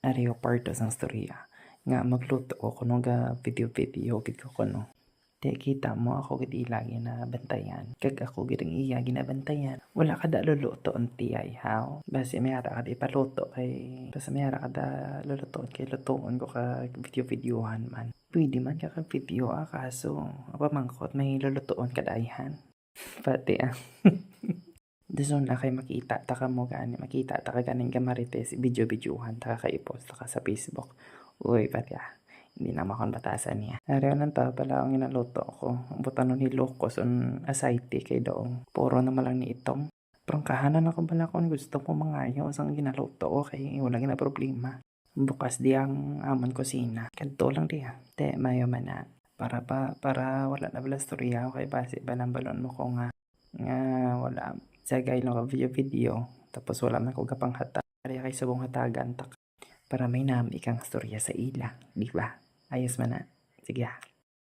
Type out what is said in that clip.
Ariyo parto sang storya. Nga magluto ko kuno ga video-video gid ko kuno. Di kita mo ako gid ilagi na bantayan. Kag ako gid ang iya ginabantayan. Wala ka da luluto unti ay how. Basi mayara ka di paluto kay basta mayara ka da lulutoon kay lutuon ko ka video-videohan man. Pwede man ka kag video ah kaso pamangkot may lulutuon ka dayhan. Pati ah. Dason na kay makita ta ka mo gani makita ta ka ganing video-videohan ta ka i-post ta ka sa Facebook. Uy pati ah. Hindi na makon batasan niya. Ariyo nang ta pala ang inaluto ko. Butan ni Locos on asayte kay doong. Puro na malang ni itong. Parang kahanan ako bala kung gusto ko mangayo ang ginaluto ko kay wala gina problema. Bukas di ang amon kusina. Kanto lang di ha. Te mayo man na. Para pa para wala na bala storya kay base ba ng balon mo ko nga nga wala sagay lang ka video video tapos wala man ko gapang hata. Ari kay subong hatagan tak para may nami kang storya sa ila, di ba? Ayos man na. Sige ha.